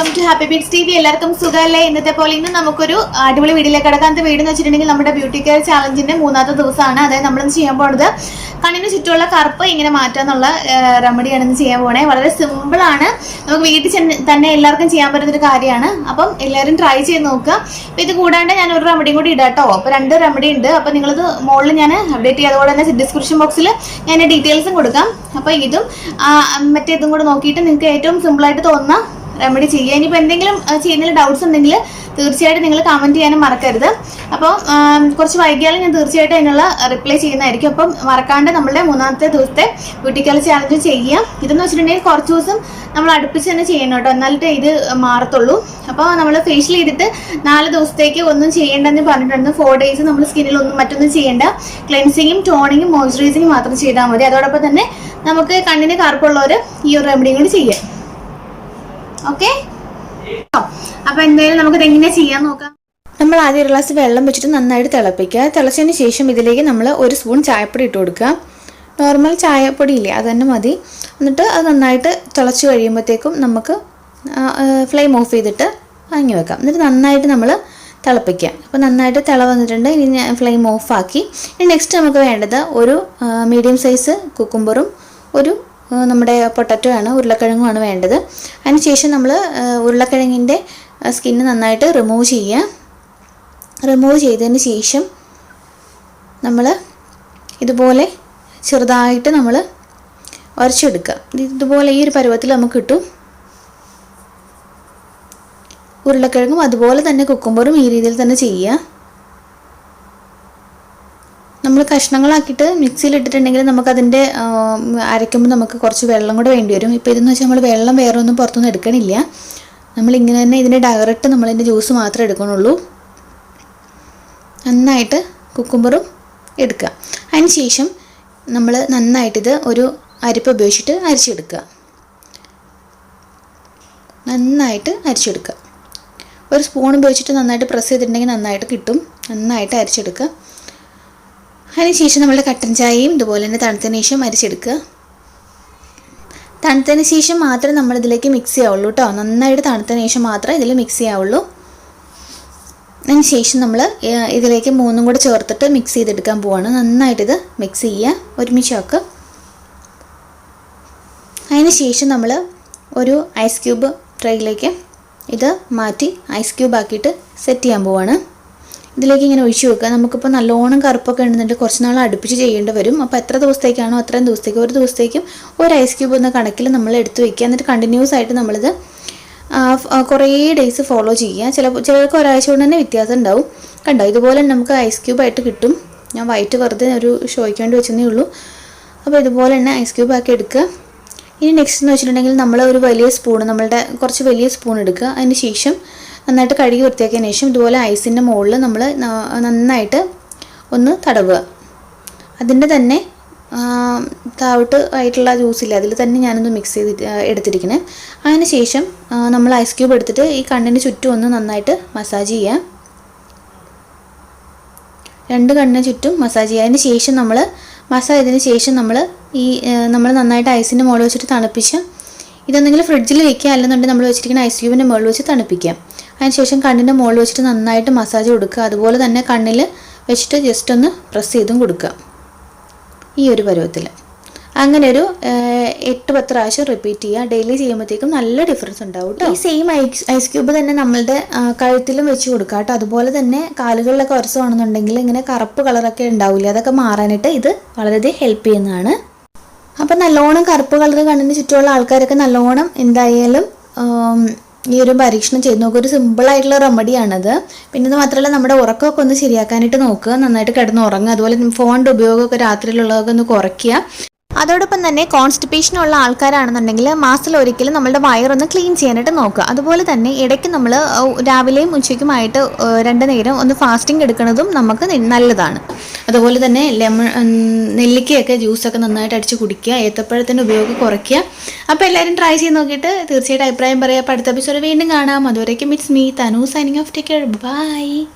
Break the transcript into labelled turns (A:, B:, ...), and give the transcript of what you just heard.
A: Welcome to happy beats T V എല്ലാവർക്കും സുഖമല്ലേ? ഇന്നത്തെ പോലെ ഇന്ന് നമുക്കൊരു അടിപൊളി വീടിലേക്ക് കിടക്കാത്ത വീട് എന്ന് വെച്ചിട്ടുണ്ടെങ്കിൽ നമ്മുടെ ബ്യൂട്ടി കെയർ ചാലഞ്ചിന്റെ മൂന്നാമത്തെ ദിവസമാണ്. അതായത് നമ്മൾ ചെയ്യാൻ പോകുന്നത് കണ്ണിന് ചുറ്റുമുള്ള കറുപ്പ് ഇങ്ങനെ മാറ്റാന്നുള്ള റെമഡിയാണ് ഇന്ന് ചെയ്യാൻ പോണേ. വളരെ സിമ്പിൾ ആണ്. നമുക്ക് വീട്ടിൽ തന്നെ എല്ലാവർക്കും ചെയ്യാൻ പറ്റുന്ന ഒരു കാര്യമാണ്. അപ്പം എല്ലാവരും ട്രൈ ചെയ്ത് നോക്കുക. അപ്പം ഇത് കൂടാണ്ട് ഞാൻ ഒരു റെമഡിയും കൂടി ഇടാട്ടോ അപ്പൊ അപ്പോൾ രണ്ട് റെമഡി ഉണ്ട്. അപ്പോൾ നിങ്ങളിത് മുകളിൽ ഞാൻ അപ്ഡേറ്റ് ചെയ്യാം അതുപോലെ തന്നെ ഡിസ്ക്രിപ്ഷൻ ബോക്സിൽ ഞാൻ ഡീറ്റെയിൽസും കൊടുക്കാം. അപ്പോൾ ഇതും മറ്റേതും മറ്റേ കൂടെ നോക്കിയിട്ട് നിങ്ങൾക്ക് ഏറ്റവും സിമ്പിളായിട്ട് തോന്നുന്ന റെമഡി ചെയ്യുക. ഇനിയിപ്പോൾ എന്തെങ്കിലും ചെയ്യുന്നതിൽ ഡൗട്ട്സ് ഉണ്ടെങ്കിൽ തീർച്ചയായിട്ടും നിങ്ങൾ കമന്റ് ചെയ്യാനും മറക്കരുത്. അപ്പോൾ കുറച്ച് വൈകിയാലും ഞാൻ തീർച്ചയായിട്ടും അതിനുള്ള റിപ്ലൈ ചെയ്യുന്നതായിരിക്കും. അപ്പം മറക്കാണ്ട് നമ്മുടെ മൂന്നാമത്തെ ദിവസത്തെ ബ്യൂട്ടിക്കൽ ചാലഞ്ച് ചെയ്യുക. ഇതെന്ന് വെച്ചിട്ടുണ്ടെങ്കിൽ കുറച്ച് ദിവസം നമ്മൾ അടുപ്പിച്ച് തന്നെ ചെയ്യണം കേട്ടോ. എന്നാലിട്ട് ഇത് മാറത്തുള്ളൂ. അപ്പോൾ നമ്മൾ ഫേഷ്യൽ ചെയ്തിട്ട് നാല് ദിവസത്തേക്ക് ഒന്നും ചെയ്യേണ്ടെന്ന് പറഞ്ഞിട്ടുണ്ട്. ഫോർ ഡേയ്സ് നമ്മൾ സ്കിന്നിൽ ഒന്നും മറ്റൊന്നും ചെയ്യേണ്ട. ക്ലെൻസിങ്ങും ടോണിങ്ങും മോയ്സ്ചറൈസിങ്ങും മാത്രം ചെയ്താൽ മതി. അതോടൊപ്പം തന്നെ നമുക്ക് കണ്ണിന് കറുപ്പുള്ളവർ ഈ ഒരു റെമഡിയും കൂടി ചെയ്യാം. ഓക്കെ? അപ്പൊ എന്തായാലും നമുക്ക് ഇതെങ്ങനെ ചെയ്യാൻ നോക്കാം.
B: നമ്മൾ ആദ്യം ഒരു ഗ്ലാസ് വെള്ളം വെച്ചിട്ട് നന്നായിട്ട് തിളപ്പിക്കുക. തിളച്ചതിന് ശേഷം ഇതിലേക്ക് നമ്മൾ ഒരു സ്പൂൺ ചായപ്പൊടി ഇട്ട് കൊടുക്കുക. നോർമൽ ചായപ്പൊടി ഇല്ലേ അത് തന്നെ മതി. എന്നിട്ട് അത് നന്നായിട്ട് തിളച്ച് കഴിയുമ്പോഴത്തേക്കും നമുക്ക് ഫ്ലെയിം ഓഫ് ചെയ്തിട്ട് വാങ്ങി വെക്കാം. എന്നിട്ട് നന്നായിട്ട് നമ്മൾ തിളപ്പിക്കാം അപ്പോൾ നന്നായിട്ട് തിള വന്നിട്ടുണ്ട് ഇനി ഞാൻ ഫ്ലെയിം ഓഫാക്കി ഇനി നെക്സ്റ്റ് നമുക്ക് വേണ്ടത് ഒരു മീഡിയം സൈസ് കുക്കുംബറും ഒരു നമ്മുടെ പൊട്ടറ്റോ ആണ് ഉരുളക്കിഴങ്ങുമാണ് വേണ്ടത്. അതിനുശേഷം നമ്മൾ ഉരുളക്കിഴങ്ങിന്റെ സ്കിന്ന് നന്നായിട്ട് റിമൂവ് ചെയ്യുക. റിമൂവ് ചെയ്തതിന് ശേഷം നമ്മൾ ഇതുപോലെ ചെറുതായിട്ട് നമ്മൾ ഉരച്ചെടുക്കുക ഇത് ഇതുപോലെ ഈ ഒരു പരുവത്തിൽ നമുക്ക് കിട്ടും. ഉരുളക്കിഴങ്ങും അതുപോലെ തന്നെ കുക്കുമ്പറും ഈ രീതിയിൽ തന്നെ ചെയ്യുക. നമ്മൾ കഷ്ണങ്ങളാക്കിയിട്ട് മിക്സിയിൽ ഇട്ടിട്ടുണ്ടെങ്കിൽ നമുക്കതിന്റെ അരയ്ക്കുമ്പോൾ നമുക്ക് കുറച്ച് വെള്ളം കൂടെ വേണ്ടി വരും. ഇപ്പോൾ ഇതെന്ന് വെച്ചാൽ നമ്മൾ വെള്ളം വേറെ ഒന്നും പുറത്തൊന്നും എടുക്കണില്ല. നമ്മളിങ്ങനെ തന്നെ ഇതിന്റെ ഡയറക്റ്റ് നമ്മളതിന്റെ ജ്യൂസ് മാത്രമേ എടുക്കണുള്ളൂ നന്നായിട്ട് കുക്കുംബറും എടുക്കുക. അതിന് ശേഷം നമ്മൾ നന്നായിട്ടിത് ഒരു അരിപ്പ് ഉപയോഗിച്ചിട്ട് അരിച്ചെടുക്കുക. നന്നായിട്ട് അരിച്ചെടുക്കുക. ഒരു സ്പൂൺ ഉപയോഗിച്ചിട്ട് നന്നായിട്ട് പ്രസ് ചെയ്തിട്ടുണ്ടെങ്കിൽ നന്നായിട്ട് കിട്ടും. നന്നായിട്ട് അരിച്ചെടുക്കുക. അതിനുശേഷം നമ്മൾ കട്ടൻ ചായയും ഇതുപോലെ തന്നെ തണുത്തതിന് ശേഷം അരിച്ചെടുക്കുക. തണുത്തതിന് ശേഷം മാത്രമേ നമ്മൾ ഇതിലേക്ക് മിക്സ് ചെയ്യാവുള്ളൂ കേട്ടോ നന്നായിട്ട് തണുത്തതിന് ശേഷം മാത്രമേ ഇതിൽ മിക്സ് ചെയ്യാവുള്ളൂ. അതിന് ശേഷം നമ്മൾ ഇതിലേക്ക് മൂന്നും കൂടെ ചേർത്തിട്ട് മിക്സ് ചെയ്തെടുക്കാൻ പോവാണ്. നന്നായിട്ട് ഇത് മിക്സ് ചെയ്യുക. ഒരുമിച്ച് വെക്കുക അതിന് ശേഷം നമ്മൾ ഒരു ഐസ് ക്യൂബ് ട്രേയിലേക്ക് ഇത് മാറ്റി ഐസ് ക്യൂബ് ആക്കിയിട്ട് സെറ്റ് ചെയ്യാൻ പോവാണ്. ഇതിലേക്ക് ഇങ്ങനെ ഒഴിച്ചു വെക്കുക. നമുക്കിപ്പോൾ നല്ലോണം കറുപ്പൊക്കെ ഉണ്ടെന്നുണ്ടെങ്കിൽ കുറച്ച് നാൾ അടുപ്പിച്ച് ചെയ്യേണ്ടി വരും. അപ്പോൾ എത്ര ദിവസത്തേക്കാണോ അത്രയും ദിവസത്തേക്ക് ഒരു ദിവസത്തേക്കും ഒരു ഐസ് ക്യൂബ് എന്ന കണക്കിൽ നമ്മൾ എടുത്തു വയ്ക്കുക എന്നിട്ട് കണ്ടിന്യൂസ് ആയിട്ട് നമ്മളിത് കുറേ ഡേയ്സ് ഫോളോ ചെയ്യുക. ചില ചിലർക്ക് ഒരാഴ്ച കൊണ്ട് തന്നെ വ്യത്യാസം ഉണ്ടാവും. കണ്ടോ? ഇതുപോലെ നമുക്ക് ഐസ് ക്യൂബായിട്ട് കിട്ടും. ഞാൻ വൈറ്റ് വെറുതെ ഒരു ഷോയ്ക്ക് വേണ്ടി വെച്ചതേ ഉള്ളൂ. അപ്പോൾ ഇതുപോലെ തന്നെ ഐസ് ക്യൂബ് ആക്കി എടുക്കുക. ഇനി നെക്സ്റ്റ് എന്ന് വെച്ചിട്ടുണ്ടെങ്കിൽ നമ്മൾ ഒരു വലിയ സ്പൂൺ നമ്മളുടെ കുറച്ച് വലിയ സ്പൂൺ എടുക്കുക. അതിന് ശേഷം നന്നായിട്ട് കഴുകി വൃത്തിയാക്കിയതിന് ശേഷം ഇതുപോലെ ഐസിന്റെ മുകളിൽ നമ്മൾ നന്നായിട്ട് ഒന്ന് തടവുക. അതിന്റെ തന്നെ താവിട്ട് ആയിട്ടുള്ള ജ്യൂസില്ല അതിൽ തന്നെ ഞാനൊന്ന് മിക്സ് ചെയ്ത് എടുത്തിരിക്കണേ. അതിന് ശേഷം നമ്മൾ ഐസ് ക്യൂബ് എടുത്തിട്ട് ഈ കണ്ണിന് ചുറ്റും ഒന്ന് നന്നായിട്ട് മസാജ് ചെയ്യുക രണ്ട് കണ്ണിന് ചുറ്റും മസാജ് ചെയ്യുക അതിന് ശേഷം നമ്മൾ മസാജ് ചെയ്തതിന് ശേഷം നമ്മൾ ഈ നമ്മൾ നന്നായിട്ട് ഐസിന്റെ മുകളിൽ വെച്ചിട്ട് തണുപ്പിച്ച് ഇതൊന്നെങ്കിലും ഫ്രിഡ്ജിൽ വെക്കുക. അല്ലെന്നുണ്ടെങ്കിൽ നമ്മൾ വെച്ചിരിക്കുന്ന ഐസ് ക്യൂബിന്റെ മുകളിൽ വെച്ച് തണുപ്പിക്കുക. അതിനുശേഷം കണ്ണിന്റെ മുകളിൽ വെച്ചിട്ട് നന്നായിട്ട് മസാജ് കൊടുക്കുക. അതുപോലെ തന്നെ കണ്ണിൽ വെച്ചിട്ട് ജസ്റ്റ് ഒന്ന് പ്രസ് ചെയ്തും കൊടുക്കുക. ഈ ഒരു പരുവത്തിൽ അങ്ങനെ ഒരു എട്ട് പത്ത് പ്രാവശ്യം റിപ്പീറ്റ് ചെയ്യുക. ഡെയിലി ചെയ്യുമ്പോഴത്തേക്കും നല്ല ഡിഫറൻസ് ഉണ്ടാവും കേട്ടോ ഈ സെയിം ഐസ് ഐസ് ക്യൂബ് തന്നെ നമ്മളുടെ കഴുത്തിലും വെച്ച് കൊടുക്കുക കേട്ടോ അതുപോലെ തന്നെ കാലുകളിലൊക്കെ ഉരസമാണെന്നുണ്ടെങ്കിൽ ഇങ്ങനെ കറുപ്പ് കളറൊക്കെ ഉണ്ടാവില്ല? അതൊക്കെ മാറാനായിട്ട് ഇത് വളരെയധികം ഹെൽപ്പ് ചെയ്യുന്നതാണ്. അപ്പം നല്ലോണം കറുപ്പ് കളർ കണ്ണിന് ചുറ്റുമുള്ള ആൾക്കാരൊക്കെ നല്ലോണം എന്തായാലും ഈ ഒരു പരീക്ഷണം ചെയ്ത് നോക്കുക ഒരു സിമ്പിളായിട്ടുള്ള റെമഡിയാണത്. പിന്നെ ഇത് മാത്രമല്ല നമ്മുടെ ഉറക്കമൊക്കെ ഒന്ന് ശരിയാക്കാനായിട്ട് നോക്കുക. നന്നായിട്ട് കിടന്ന് ഉറങ്ങുക. അതുപോലെ ഫോണിന്റെ ഉപയോഗമൊക്കെ രാത്രിയിലുള്ളതൊക്കെ ഒന്ന് കുറയ്ക്കുക.
A: അതോടൊപ്പം തന്നെ കോൺസ്റ്റിപ്പേഷൻ ഉള്ള ആൾക്കാരാണെന്നുണ്ടെങ്കിൽ മാസത്തിൽ ഒരിക്കലും നമ്മളുടെ വയറൊന്ന് ക്ലീൻ ചെയ്യാനായിട്ട് നോക്കുക. അതുപോലെ തന്നെ ഇടയ്ക്ക് നമ്മൾ രാവിലെയും ഉച്ചയ്ക്കുമായിട്ട് രണ്ടു നേരം ഒന്ന് ഫാസ്റ്റിംഗ് എടുക്കുന്നതും നമുക്ക് നല്ലതാണ്.
B: അതുപോലെ തന്നെ ലെമൺ നെല്ലിക്കയൊക്കെ ജ്യൂസൊക്കെ നന്നായിട്ട് അടിച്ച് കുടിക്കുക ഏത്തപ്പഴത്തിന്റെ ഉപയോഗം കുറയ്ക്കുക. അപ്പോൾ എല്ലാവരും ട്രൈ ചെയ്ത് നോക്കിയിട്ട് തീർച്ചയായിട്ടും അഭിപ്രായം പറയാം അപ്പോൾ അടുത്ത എപ്പിസോഡ് വീണ്ടും കാണാം. അതുവരേക്കും it's me Tanu signing off take bye